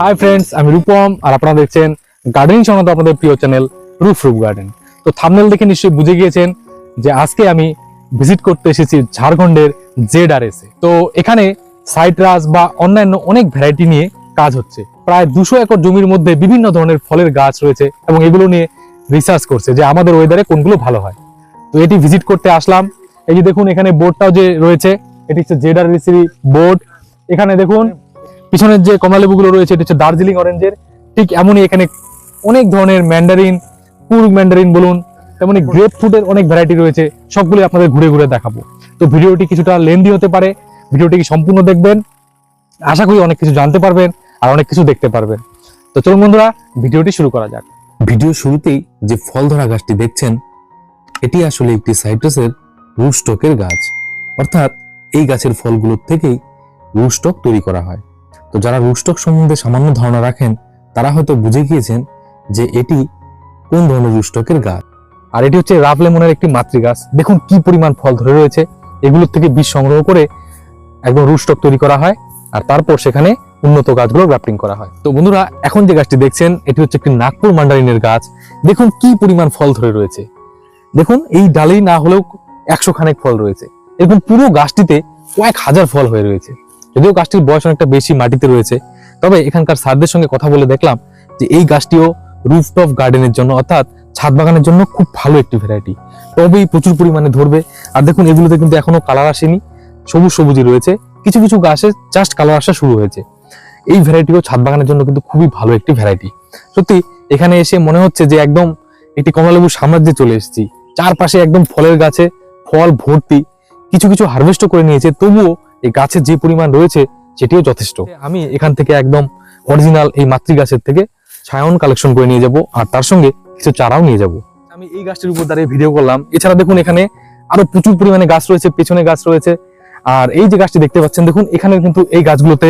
Hi friends আমি রূপম আর আপনারা দেখছেন গার্ডেনিং সংক্রান্ত আপনাদের প্রিয় চ্যানেল রুফ রুফ গার্ডেন তো থামনেল দেখে নিশ্চয়ই বুঝে গিয়েছেন যে আজকে আমি ভিজিট করতে এসেছি ঝাড়খণ্ডের জেড আর তো এখানে সাইট্রাস বা অন্যান্য অনেক ভ্যারাইটি নিয়ে কাজ হচ্ছে। প্রায় দুশো একর জমির মধ্যে বিভিন্ন ধরনের ফলের গাছ রয়েছে এবং এগুলো নিয়ে রিসার্চ করছে যে আমাদের ওয়েদারে কোনগুলো ভালো হয়। তো এটি ভিজিট করতে আসলাম। এই যে দেখুন, এখানে বোর্ডটাও যে রয়েছে, এটি হচ্ছে জেড আর বোর্ড এখানে দেখুন পিছনের যে কমলা লেবুগুলো রয়েছে, এটি হচ্ছে দার্জিলিং অরেঞ্জের। ঠিক এমনই এখানে অনেক ধরনের ম্যান্ডারিন পুর ম্যান্ডারিন বলুন তেমনি গ্রেপ ফ্রুটের অনেক ভ্যারাইটি রয়েছে। সবগুলি আপনাদের ঘুরে ঘুরে দেখাবো। তো ভিডিওটি কিছুটা লেন্দি হতে পারে। ভিডিওটি কি সম্পূর্ণ দেখবেন? আশা করি অনেক কিছু জানতে পারবেন আর অনেক কিছু দেখতে পারবেন। তো চলুন বন্ধুরা, ভিডিওটি শুরু করা যাক। ভিডিও শুরুতেই যে ফল ধরা গাছটি দেখছেন, এটি আসলে একটি সাইট্রাসের রুটস্টকের গাছ। অর্থাৎ এই গাছের ফলগুলোর থেকেই রুটস্টক তৈরি করা হয়। তো যারা রুটস্টক সম্বন্ধে সামান্য ধারণা রাখেন, তারা হয়তো বুঝে গিয়েছেন যে এটি কোন ধরনের রুটস্টকের গাছ। আর এটি হচ্ছে রাফ লেমনের একটি মাতৃ গাছ দেখুন কি পরিমাণ ফল ধরে রয়েছে। এগুলোর থেকে বীজ সংগ্রহ করে একদম রুটস্টক তৈরি করা হয় আর তারপর সেখানে উন্নত গাছগুলো গ্রাফটিং করা হয়। তো বন্ধুরা, এখন যে গাছটি দেখছেন, এটি হচ্ছে একটি নাগপুর মান্ডারিনের গাছ। দেখুন কি পরিমাণ ফল ধরে রয়েছে। দেখুন, এই ডালেই না হলেও একশো খানেক ফল রয়েছে। এরকম পুরো গাছটিতে কয়েক হাজার ফল হয়ে রয়েছে। যদিও গাছটির বয়স অনেকটা বেশি, মাটিতে রয়েছে, তবে এখানকার স্যারদের সঙ্গে কথা বলে দেখলাম যে এই গাছটিও রুফটপ গার্ডেনের জন্য, অর্থাৎ ছাদ বাগানের জন্য খুব ভালো একটি ভ্যারাইটি তবেই প্রচুর পরিমাণে ধরবে। আর দেখুন, এগুলোতে কিন্তু এখনও কালার আসেনি, সবুজ সবুজই রয়েছে। কিছু কিছু গাছে জাস্ট কালার আসা শুরু হয়েছে। এই ভ্যারাইটিও ছাদ বাগানের জন্য কিন্তু খুবই ভালো একটি ভ্যারাইটি সত্যি, এখানে এসে মনে হচ্ছে যে একদম একটি কমলালেবুর সাম্রাজ্যে চলে এসেছি। চারপাশে একদম ফলের গাছে ফল ভর্তি, কিছু কিছু হারভেস্টও করে নিয়েছে। তবুও এই গাছের যে পরিমাণ রয়েছে, সেটিও যথেষ্ট। আমি এখান থেকে একদম অরিজিনাল এই মাতৃ গাছের থেকে ছায়ন কালেকশন করে নিয়ে যাব, আর তার সঙ্গে কিছু চারাও নিয়ে যাব। আমি এই গাছটির উপর দাঁড়িয়ে ভিডিও করলাম। এছাড়া দেখুন এখানে আরও প্রচুর পরিমাণে গাছ রয়েছে, পেছনে গাছ রয়েছে। আর এই যে গাছটি দেখতে পাচ্ছেন, দেখুন, এখানে কিন্তু এই গাছগুলোতে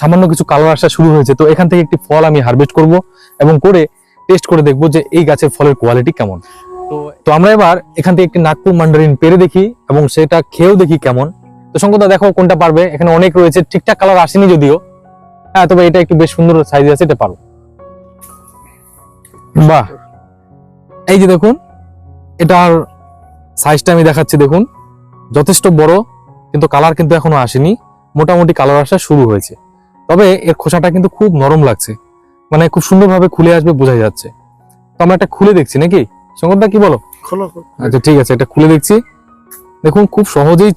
সামান্য কিছু কালার আসা শুরু হয়েছে। তো এখান থেকে একটি ফল আমি হারভেস্ট করব এবং করে টেস্ট করে দেখব যে এই গাছের ফলের কোয়ালিটি কেমন। তো তো আমরা এবার এখান থেকে একটি নাগপুর মান্ডারিন পেরে দেখি এবং সেটা খেয়েও দেখি কেমন। তো সঙ্গতা দেখো কোনটা পারবে? এখানে অনেক রয়েছে। ঠিকঠাক কালার আসেনি যদিও। হ্যাঁ তবে এটা একটু বেশ সুন্দর সাইজ আছে এটা পারো। বাহ! এই যে দেখুন এটার সাইজটা আমি দেখাচ্ছি দেখুন। যথেষ্ট বড় কিন্তু কালার কিন্তু এখনও আসেনি। মোটামুটি কালার আসা শুরু হয়েছে। তবে এর খোসাটা কিন্তু খুব নরম লাগছে। মানে খুব সুন্দরভাবে খুলে আসবে বোঝা যাচ্ছে। তো আমরা একটা খুলে দেখছি নাকি? সঙ্গতদা কি বলো? আচ্ছা ঠিক আছে এটা খুলে দেখছি। দেখুন খুব সহজেই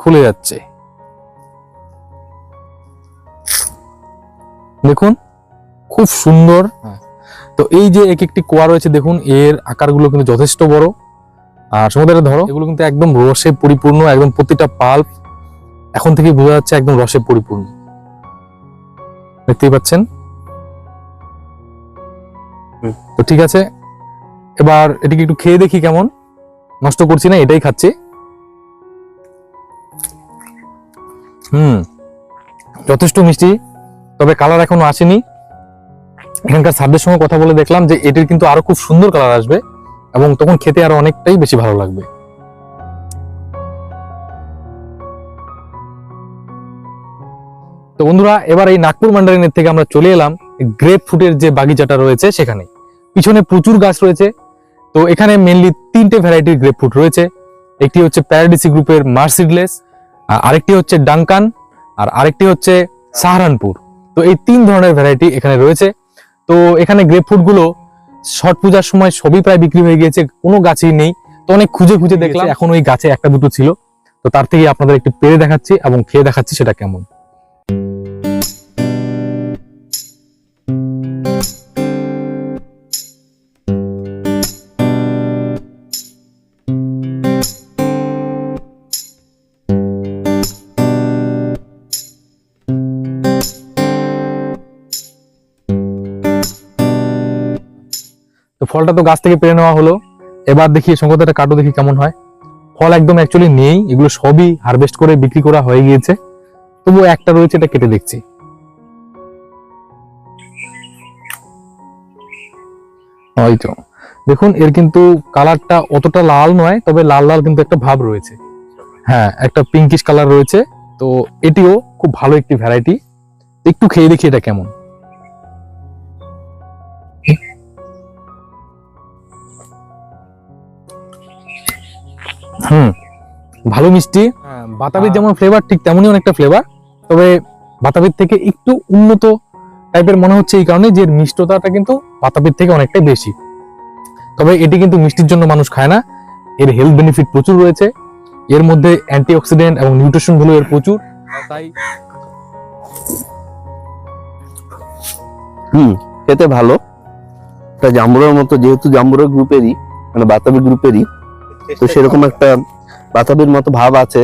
খুলে যাচ্ছে। দেখুন খুব সুন্দর। তো এই যে এক একটি কোয়া রয়েছে দেখুন এর আকারগুলো কিন্তু যথেষ্ট বড়। আর সমুদ্রে ধরো এগুলো কিন্তু একদম রসে পরিপূর্ণ একদম প্রতিটা পাল্প এখন থেকে বোঝা যাচ্ছে একদম রসে পরিপূর্ণ। দেখতেই পাচ্ছেন? তো ঠিক আছে এবার এটিকে একটু খেয়ে দেখি কেমন। নষ্ট করছি না এটাই খাচ্ছি। হুম। যথেষ্ট মিষ্টি, তবে কালার এখনও আসেনি। এখানকার সারদের সঙ্গে কথা বলে দেখলাম যে এটির কিন্তু আরও খুব সুন্দর কালার আসবে এবং তখন খেতে আরও অনেকটাই বেশি ভালো লাগবে। তো বন্ধুরা, এবার এই নাগপুর মান্ডারিনের থেকে আমরা চলে এলাম গ্রেপ ফ্রুটের যে বাগিচাটা রয়েছে সেখানে। পিছনে প্রচুর গাছ রয়েছে। তো এখানে মেনলি তিনটে ভ্যারাইটির গ্রেপ ফ্রুট রয়েছে। একটি হচ্ছে প্যারাডিসি গ্রুপের মার্সিডলেস আরেকটি হচ্ছে ডাঙ্কান আর আরেকটি হচ্ছে সাহারানপুর। তো এই তিন ধরনের ভ্যারাইটি এখানে রয়েছে। তো এখানে গ্রেপ ফ্রুটগুলো ছট পূজার সময় সবই প্রায় বিক্রি হয়ে গিয়েছে কোনো গাছই নেই। তো অনেক খুঁজে খুঁজে দেখলাম এখন ওই গাছে একটা দুটো ছিল। তো তার থেকে আপনাদের একটু পেরে দেখাচ্ছি এবং খেয়ে দেখাচ্ছি সেটা কেমন। ফলটা তো গাছ থেকে পেরে নেওয়া হলো। এবার দেখি সংকটটা কাটো দেখি কেমন হয়। ফল একদম অ্যাকচুয়ালি নেই, এগুলো সবই হারভেস্ট করে বিক্রি করা হয়ে গিয়েছে। তবুও একটা রয়েছে, এটা কেটে দেখছি। ওই তো। দেখুন, এর কিন্তু কালারটা অতটা লাল নয়, তবে লাল লাল কিন্তু একটা ভাব রয়েছে। হ্যাঁ একটা পিঙ্কিশ কালার রয়েছে। তো এটিও খুব ভালো একটি ভ্যারাইটি একটু খেয়ে দেখি এটা কেমন। হুম। ভালো মিষ্টি বাতাবির যেমন ফ্লেভার ঠিক তেমনই অনেকটা ফ্লেভার তবে বাতাবির থেকে একটু উন্নত টাইপের মনে হচ্ছে এই কারণে যে এর মিষ্টতাটা কিন্তু বাতাবির থেকে অনেকটাই বেশি। তবে এটি কিন্তু মিষ্টির জন্য মানুষ খায় না। এর হেলথ বেনিফিট প্রচুর রয়েছে। এর মধ্যে অ্যান্টিঅক্সিডেন্ট এবং নিউট্রিশনগুলো এর প্রচুর। তাই হুম খেতে ভালো। এটা জাম্বুরের মতো যেহেতু জাম্বুরা গ্রুপেরই মানে বাতাবি গ্রুপেরই তো সেরকম একটা বাতাবির মতো ভাব আছে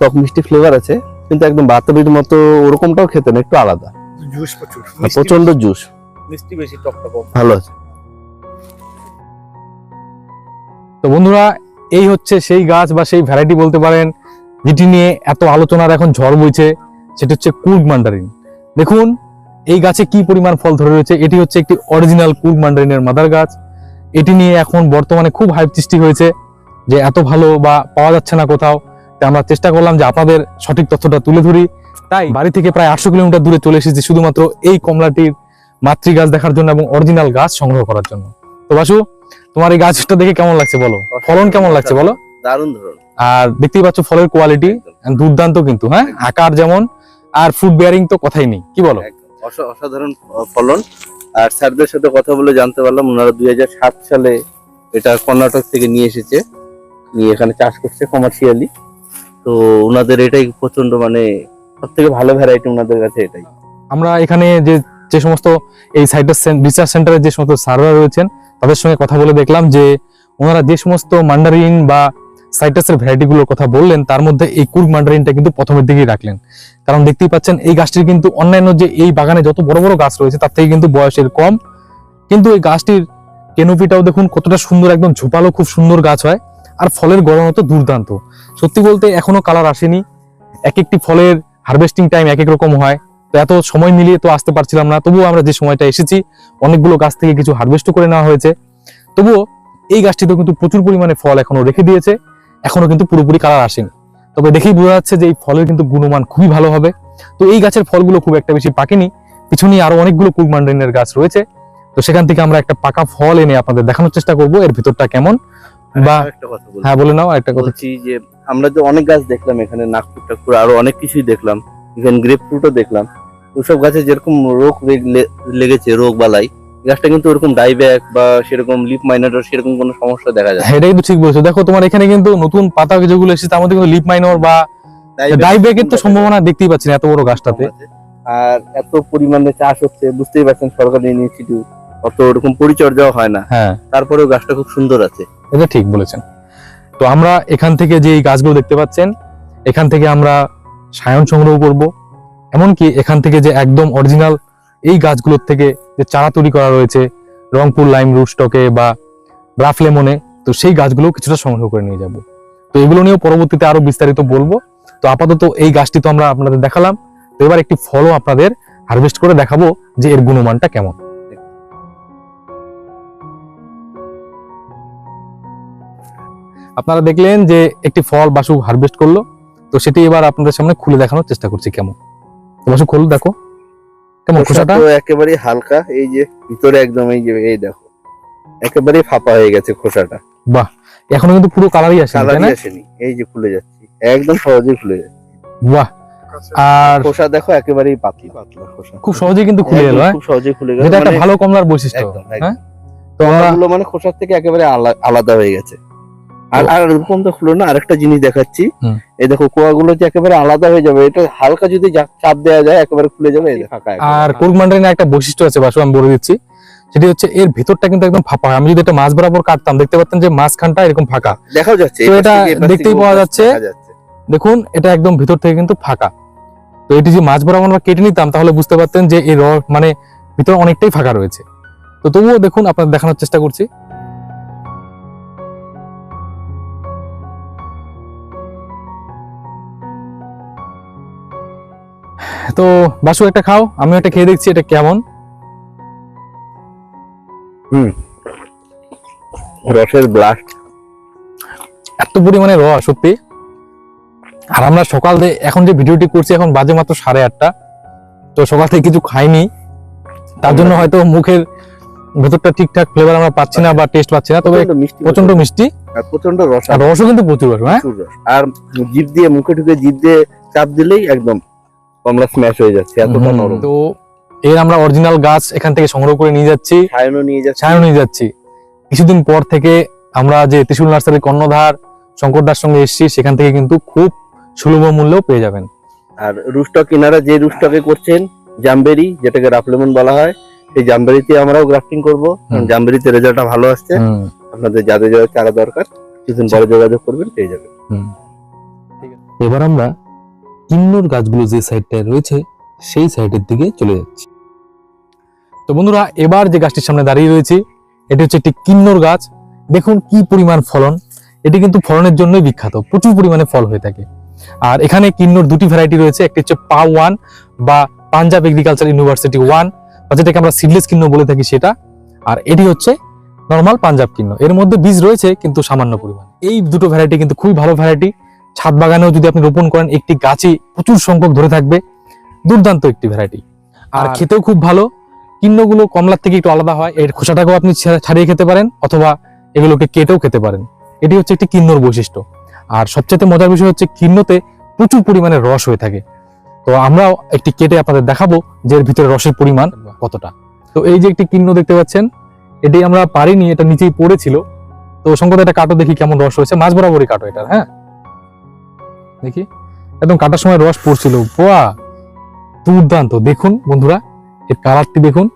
টক মিষ্টি ফ্লেভার আছে কিন্তু একদম বাতাবির মতো ওরকমটাও খেতে না একটু আলাদা। জুস প্রচুর। প্রচণ্ড জুস মিষ্টি বেশি টকটা কম ভালো আছে। তো বন্ধুরা এই হচ্ছে সেই গাছ বা সেই ভ্যারাইটি বলতে পারেন যেটি নিয়ে এত আলোচনার এখন ঝড় বইছে সেটা হচ্ছে কুর্গ মান্ডারিন দেখুন এই গাছে কি পরিমাণ ফল ধরে রয়েছে এটি হচ্ছে একটি অরিজিনাল কুর্গ মান্ডারিনের মাদার গাছ। এটি নিয়ে এখন বর্তমানে খুব হাইপ সৃষ্টি হয়েছে। যে এত ভালো বা পাওয়া যাচ্ছে না কোথাও তাই আমরা চেষ্টা করলাম যে আপনাদের সঠিক তথ্যটা তুলে ধরি। তাই বাড়ি থেকে প্রায় আটশো কিলোমিটার দূরে চলে এসেছি শুধুমাত্র এই কমলাটির মাতৃ গাছ দেখার জন্য এবং অরিজিনাল গাছ সংগ্রহ করার জন্য। তো বাসু তোমার এই গাছটা দেখে কেমন লাগছে বলো? ফলন কেমন লাগছে বলো? দারুণ ধরুন। আর দেখতেই পাচ্ছ ফলের কোয়ালিটি দুর্দান্ত কিন্তু হ্যাঁ? আকার যেমন আর ফুড বেয়ারিং তো কথাই নেই। কি বলো? অসাধারণ ফলন। আর স্যারদের সাথে কথা বলে জানতে পারলাম ওনারা দুই হাজার সাত সালে এটা কর্ণাটক থেকে নিয়ে এসেছে। এখানে চাষ করছে কমার্শিয়ালি তো ওনাদের এটাই প্রচণ্ড মানে সব থেকে ভালো ভ্যারাইটি ওনাদের কাছে এটাই। আমরা এখানে যে যে সমস্ত এই সাইটাস রিসার্চ সেন্টারে যে সমস্ত সার্ভার রয়েছেন, তাদের সঙ্গে কথা বলে দেখলাম যে, ওনারা যে সমস্ত মান্ডারিন বা সাইটাসের ভ্যারাইটি গুলোর কথা বললেন, তার মধ্যে এই কুর্গ মান্ডারিনটা কিন্তু প্রথমের দিকেই রাখলেন। কারণ দেখতেই পাচ্ছেন, এই গাছটির কিন্তু অন্যান্য যে এই বাগানে যত বড় বড় গাছ রয়েছে, তার থেকে কিন্তু বয়সের কম। কিন্তু এই গাছটির কেনোপিটাও দেখুন কতটা সুন্দর, একদম ঝোপালো, খুব সুন্দর গাছ হয়। আর ফলের গড়ন তো দুর্দান্ত। সত্যি বলতে এখনও কালার আসেনি। এক একটি ফলের হারভেস্টিং টাইম এক এক রকম হয়। তো এত সময় মিলিয়ে তো আসতে পারছিলাম না। তবুও আমরা যে সময়টা এসেছি, অনেকগুলো গাছ থেকে কিছু হারভেস্ট করে নেওয়া হয়েছে। তবুও এই গাছটিতে কিন্তু প্রচুর পরিমাণে ফল এখনও রেখে দিয়েছে। এখনও কিন্তু পুরোপুরি কালার আসেনি। তবে দেখেই বোঝা যাচ্ছে যে এই ফলের কিন্তু গুণমান খুবই ভালো হবে। তো এই গাছের ফলগুলো খুব একটা বেশি পাকেনি। পিছনে আরও অনেকগুলো কুলমান্ডারিনের গাছ রয়েছে। তো সেখান থেকে আমরা একটা পাকা ফল এনে আপনাদের দেখানোর চেষ্টা করব। এর ভিতরটা কেমন? বা একটা কথা বলছি। হ্যাঁ বলে নাও একটা কথা। বলছি যে আমরা যে অনেক গাছ দেখলাম এখানে নাগপুর টাগপুর আরও অনেক কিছুই দেখলাম। ইভেন গ্রেপ ফ্রুটও দেখলাম। ওসব গাছে যেরকম রোগ লেগেছে রোগ বালাই গাছটা কিন্তু ওরকম ডাইব্যাক বা সেরকম লিপ মাইনার সেরকম কোনো সমস্যা দেখা যায়। হ্যাঁ, এটাই কিন্তু ঠিক বলেছ। দেখো তোমার এখানে কিন্তু নতুন পাতা যেগুলো এসেছে তার মধ্যে কিন্তু লিপ মাইনর বা ডাইব্যাকের তো সম্ভাবনা দেখতেই পাচ্ছি না এত বড় গাছটাতে। আর এত পরিমাণে চাষ হচ্ছে বুঝতেই পারছেন সরকারি ইনস্টিটিউট অত ওরকম পরিচর্যাও হয় না। হ্যাঁ। তারপরেও গাছটা খুব সুন্দর আছে। এটা ঠিক বলেছেন। তো আমরা এখান থেকে যে এই গাছগুলো দেখতে পাচ্ছেন, এখান থেকে আমরা সায়ন সংগ্রহ করব। এমনকি এখান থেকে যে একদম অরিজিনাল এই গাছগুলোর থেকে যে চারা তৈরি করা রয়েছে, রংপুর লাইম রুস্টকে বা ব্রাফ লেমনে তো সেই গাছগুলো কিছুটা সংগ্রহ করে নিয়ে যাব। তো এগুলো নিয়েও পরবর্তীতে আরও বিস্তারিত বলব। তো আপাতত এই গাছটি তো আমরা আপনাদের দেখালাম। তো এবার একটি ফলও আপনাদের হারভেস্ট করে দেখাবো যে এর গুণমানটা কেমন। আপনারা দেখলেন যে একটি ফল বাসু হারভেস্ট করল। তো সেটি এবার আপনাদের সামনে খুলে দেখানোর চেষ্টা করছি কেমন। বাসু খোল দেখো। কেমন খোসাটা? তো একেবারে হালকা এই যে ভিতরে একদম এই যে এই দেখো একেবারে ফাঁপা হয়ে গেছে খোসাটা। বাহ এখনও কিন্তু পুরো কালারই আসে তাই কালারই না আসেনি এই যে খুলে যাচ্ছে একদম সহজেই খুলে যাচ্ছে। বাহ আর খোসা দেখো একেবারেই পাতলা পাতলা খোসা। খুব সহজেই কিন্তু খুলে একদম হ্যাঁ? খুব সহজেই খুলে গেল যেটা একটা মানে ভালো কমলার বৈশিষ্ট্য। হ্যাঁ? তো আমরা মানে খোসার থেকে একেবারে আলা- আলাদা হয়ে গেছে। আর আর এরকম তো খুলো না আরেকটা জিনিস দেখাচ্ছি। এই দেখো কোয়াগুলো যে একেবারে আলাদা হয়ে যাবে এটা হালকা যদি চাপ দেওয়া যায় একেবারে খুলে যাবে ফাঁকা আর কোর্ক মান্ডারিনের একটা বৈশিষ্ট্য আছে বাসু আমি বলে দিচ্ছি। সেটি হচ্ছে এর ভিতরটা কিন্তু একদম ফাঁপা আমি যদি এটা মাছ বরাবর কাটতাম দেখতে পাচ্ছেন যে মাঝখানটা এরকম ফাঁকা। দেখাও যাচ্ছে তো এটা দেখতেই পাওয়া যাচ্ছে। দেখুন এটা একদম ভিতর থেকে কিন্তু ফাঁকা। তো এটি যে মাছ বরাবর আমরা কেটে নিতাম তাহলে বুঝতে পারতেন যে এই র মানে ভিতরে অনেকটাই ফাঁকা রয়েছে। তো তবুও দেখুন আপনার দেখানোর চেষ্টা করছি। তো বাসু একটা খাও আমি একটা খেয়ে দেখছি এটা কেমন। রসের ব্লাস্ট এত পরিমাণে রস সত্যি। আর আমরা সকাল থেকে এখন যে ভিডিওটি করছি এখন বাজে মাত্র সাড়ে আটটা। তো সকাল থেকে কিছু খাইনি। তার জন্য হয়তো মুখের ভেতরটা ঠিকঠাক ফ্লেভার আমরা পাচ্ছি না বা টেস্ট পাচ্ছি না তবে প্রচণ্ড মিষ্টি প্রচণ্ড রস আর রসও কিন্তু প্রচুর রস হ্যাঁ? আর জিভ দিয়ে মুখে ঢুকে জিভ দিয়ে চাপ দিলেই একদম কমলা স্ম্যাশ হয়ে যাচ্ছে এতটা নরম। তো এর আমরা অরিজিনাল গাছ এখান থেকে সংগ্রহ করে নিয়ে যাচ্ছি। ছায়ানো নিয়ে যাচ্ছে। ছায়ানো নিয়ে যাচ্ছি। কিছুদিন পর থেকে আমরা যে ত্রিশুল নার্সারি কর্ণধার শঙ্করদার সঙ্গে এসেছি সেখান থেকে কিন্তু খুব সুলভ মূল্য পেয়ে যাবেন। আর রুস্টক কিনারা যে রুস্টকে করছেন জামবেরি যেটাকে রাফলেমন বলা হয় সেই জামবেরিতে আমরাও গ্রাফটিং করব। জামবেরিতে রেজাল্টটা ভালো আসছে। আপনাদের যাদের যাদের চারা দরকার কিছুদিন পরে যোগাযোগ করবেন পেয়ে যাবেন। এবার আমরা কিন্নর গাছগুলো যে সাইডটায় রয়েছে, সেই সাইডের দিকে চলে যাচ্ছি। তো বন্ধুরা, এবার যে গাছটির সামনে দাঁড়িয়ে রয়েছে, এটি হচ্ছে একটি কিন্নর গাছ। দেখুন কি পরিমাণ ফলন। এটি কিন্তু ফলনের জন্যই বিখ্যাত। প্রচুর পরিমাণে ফল হয়ে থাকে। আর এখানে কিন্নর দুটি ভ্যারাইটি রয়েছে। একটি হচ্ছে পা ওয়ান বা পাঞ্জাব এগ্রিকালচার ইউনিভার্সিটি ওয়ান বা যেটাকে আমরা সিডলেস কিন্ন বলে থাকি সেটা। আর এটি হচ্ছে নর্মাল পাঞ্জাব কিন্ন। এর মধ্যে বীজ রয়েছে, কিন্তু সামান্য পরিমাণ। এই দুটো ভ্যারাইটি কিন্তু খুবই ভালো ভ্যারাইটি ছাদ বাগানেও যদি আপনি রোপণ করেন একটি গাছে প্রচুর সংখ্যক ধরে থাকবে। দুর্দান্ত একটি ভ্যারাইটি আর খেতেও খুব ভালো। কিন্নগুলো কমলার থেকে একটু আলাদা হয়। এর খোসাটাকেও আপনি ছাড়িয়ে খেতে পারেন অথবা এগুলোকে কেটেও খেতে পারেন। এটি হচ্ছে একটি কিন্নর বৈশিষ্ট্য। আর সবচেয়ে মজার বিষয় হচ্ছে কিন্নতে প্রচুর পরিমাণে রস হয়ে থাকে। তো আমরাও একটি কেটে আপনাদের দেখাবো যে এর ভিতরে রসের পরিমাণ কতটা। তো এই যে একটি কিন্ন দেখতে পাচ্ছেন এটি আমরা পারিনি এটা নিচেই পড়েছিল। তো সংকট এটা কাটো দেখি কেমন রস হয়েছে। মাছ বরাবরই কাটো এটা হ্যাঁ? দেখি? একদম কাটার সময় রস পড়ছিল। বাহ দুর্দান্ত। দেখুন বন্ধুরা এর কালারটি দেখুন।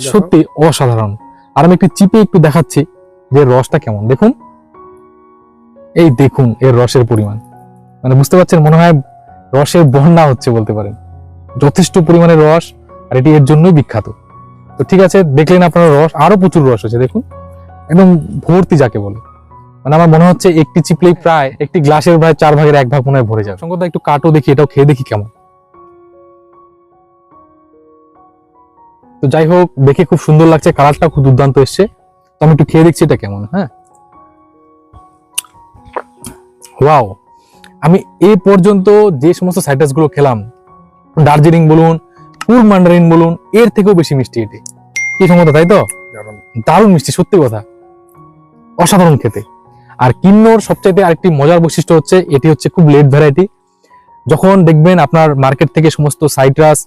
সত্যি অসাধারণ। আর আমি একটু চিপে একটু দেখাচ্ছি যে রসটা কেমন। দেখুন। এই দেখুন এর রসের পরিমাণ। মানে বুঝতে পারছেন মনে হয় রসের বন্যা হচ্ছে বলতে পারেন। যথেষ্ট পরিমাণে রস আর এটি এর জন্যই বিখ্যাত। তো ঠিক আছে দেখলেন আপনারা রস আরও প্রচুর রস আছে দেখুন। একদম ভর্তি যাকে বলে। মানে আমার মনে হচ্ছে একটি চিপলেই প্রায় একটি গ্লাসের প্রায় চার ভাগের এক ভাগ মনে হয় ভরে যাবে। শঙ্করদা একটু কাটো দেখি এটাও খেয়ে দেখি কেমন। তো যাই হোক দেখে খুব সুন্দর লাগছে কালারটা খুব দুর্দান্ত এসছে। তো আমি একটু খেয়ে দেখছি এটা কেমন হ্যাঁ? ওয়াও! আমি এই পর্যন্ত যে সমস্ত সাইট্রাসগুলো খেলাম দার্জিলিং বলুন পুর মান্ডারিন বলুন এর থেকেও বেশি মিষ্টি এটি। কি ক্ষমতা তাই তো। দারুণ মিষ্টি সত্যি কথা। অসাধারণ খেতে। আর কিন্নর সবচাইতে আরেকটি মজার বৈশিষ্ট্য হচ্ছে, এটি হচ্ছে খুব লেট ভ্যারাইটি যখন দেখবেন আপনার মার্কেট থেকে সমস্ত সাইট্রাস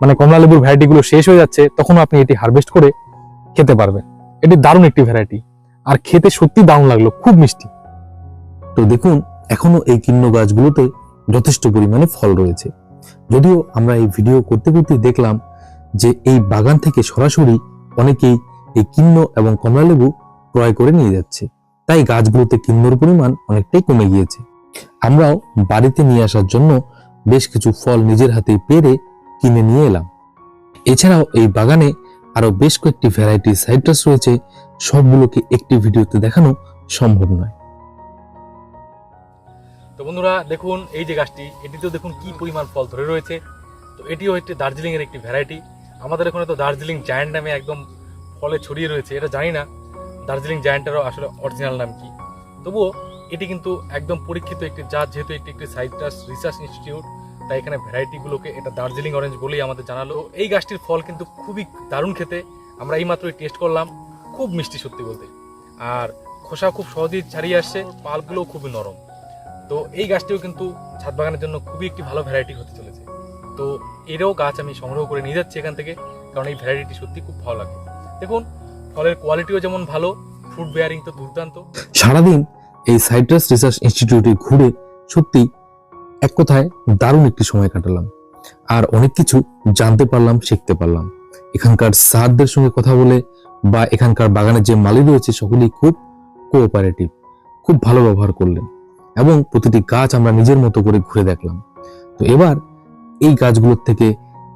মানে কমলা লেবুর ভ্যারাইটি গুলো শেষ হয়ে যাচ্ছে, তখন আপনি এটি হারভেস্ট করে খেতে পারবেন। এটি দারুণ একটি ভ্যারাইটি আর খেতে সত্যি দারুণ লাগল, খুব মিষ্টি। তো দেখুন, এখনও এই কিন্ন গাছগুলোতে যথেষ্ট পরিমাণে ফল রয়েছে। যদিও আমরা এই ভিডিও করতে করতে দেখলাম যে এই বাগান থেকে সরাসরি অনেকেই এই কিন্ন এবং কমলালেবু ক্রয় করে নিয়ে যাচ্ছে। তাই গাছগুলোতে কিন্নর পরিমাণ অনেকটাই কমে গিয়েছে। আমরাও বাড়িতে নিয়ে আসার জন্য বেশ কিছু ফল নিজের হাতে পেরে কিনে নিয়ে এলাম। এছাড়াও এই বাগানে আরও বেশ কয়েকটি ভ্যারাইটি সাইট্রাস রয়েছে, সবগুলোকে একটি ভিডিওতে দেখানো সম্ভব নয়। তো বন্ধুরা, দেখুন এই যে গাছটি, এটিতেও দেখুন কি পরিমাণ ফল ধরে রয়েছে। তো এটিও একটি দার্জিলিং এর একটি ভ্যারাইটি আমাদের এখানে তো দার্জিলিং জায়ান্ট নামে একদম ফলে ছড়িয়ে রয়েছে, এটা জানি না। দার্জিলিং জায়ান্টেরও আসলে অরিজিনাল নাম কি? তবুও এটি কিন্তু একদম পরীক্ষিত একটি জাত, যেহেতু একটি একটি সাইট্রাস রিসার্চ ইনস্টিটিউট, তাই এখানে ভ্যারাইটিগুলোকে এটা দার্জিলিং অরেঞ্জ বলেই আমাদের জানালো। এই গাছটির ফল কিন্তু খুবই দারুণ খেতে। আমরা এই মাত্রই টেস্ট করলাম, খুব মিষ্টি সত্যি বলতে। আর খোসা খুব সহজেই ছাড়িয়ে আসছে, পালগুলোও খুবই নরম। তো এই গাছটিও কিন্তু ছাদ বাগানের জন্য খুবই একটি ভালো ভ্যারাইটি হতে চলেছে। তো এরও গাছ আমি সংগ্রহ করে নিয়ে যাচ্ছি এখান থেকে, কারণ এই ভ্যারাইটিটি সত্যি খুব ভালো লাগে। দেখুন ফলের কোয়ালিটিও যেমন ভালো ফ্রুট বেয়ারিং তো দুর্দান্ত। সারাদিন এই সাইট্রাস রিসার্চ ইনস্টিটিউটে ঘুরে সত্যি এক কথায় দারুণ একটি সময় কাটালাম। আর অনেক কিছু জানতে পারলাম, শিখতে পারলাম। এখানকার স্যারদের সঙ্গে কথা বলে বা এখানকার বাগানের যে মালি রয়েছে, সকলেই খুব কোঅপারেটিভ খুব ভালো ব্যবহার করলেন এবং প্রতিটি গাছ আমরা নিজের মতো করে ঘুরে দেখলাম। তো এবার এই গাছগুলোর থেকে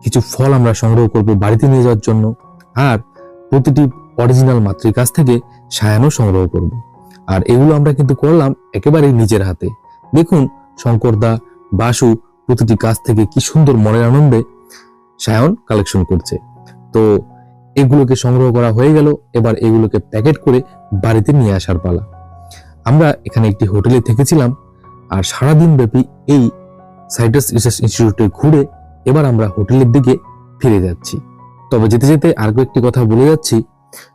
কিছু ফল আমরা সংগ্রহ করব বাড়িতে নিয়ে যাওয়ার জন্য। আর প্রতিটি অরিজিনাল মাতৃ গাছ থেকে সায়ানো সংগ্রহ করব। আর এগুলো আমরা কিন্তু করলাম একেবারেই নিজের হাতে। দেখুন, শঙ্করদা, বাসু প্রতিটি গাছ থেকে কি সুন্দর মনের আনন্দে সায়ন কালেকশন করছে। তো এগুলোকে সংগ্রহ করা হয়ে গেল, এবার এগুলোকে প্যাকেট করে বাড়িতে নিয়ে আসার পালা। আমরা এখানে একটি হোটেলে থেকেছিলাম, আর সারাদিন ব্যাপী এই সাইটাস রিসার্চ ইনস্টিটিউটে ঘুরে এবার আমরা হোটেলের দিকে ফিরে যাচ্ছি। তবে যেতে যেতে আর একটি কথা বলে যাচ্ছি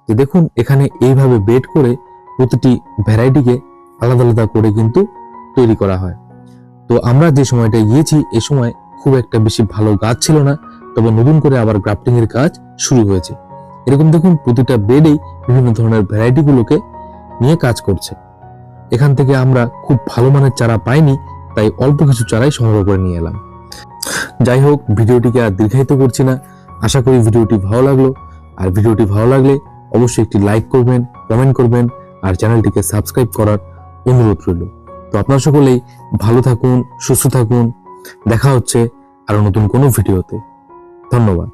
যে দেখুন, এখানে এইভাবে বেড করে প্রতিটি ভ্যারাইটিকে আলাদা আলাদা করে কিন্তু তৈরি করা হয়। তো আমরা যে সময়টা গিয়েছি, এ সময় খুব একটা বেশি ভালো গাছ ছিল না, তবে নতুন করে আবার গ্রাফটিং এর কাজ শুরু হয়েছে। এরকম দেখুন, প্রতিটা বেডেই বিভিন্ন ধরনের ভ্যারাইটি গুলোকে নিয়ে কাজ করছে। এখান থেকে আমরা খুব ভালো মানের চারা পাইনি, তাই অল্প কিছু চারাই সংগ্রহ করে নিয়ে এলাম। যাই হোক, ভিডিওটিকে আর দীর্ঘায়িত করছি না। আশা করি ভিডিওটি ভালো লাগল। আর ভিডিওটি ভালো লাগলে অবশ্যই একটি লাইক করবেন কমেন্ট করবেন, আর চ্যানেলটিকে সাবস্ক্রাইব করার অনুরোধ রইল। তো আপনার সকলেই ভালো থাকুন, সুস্থ থাকুন। দেখা হচ্ছে আরও নতুন কোনো ভিডিওতে। ধন্যবাদ।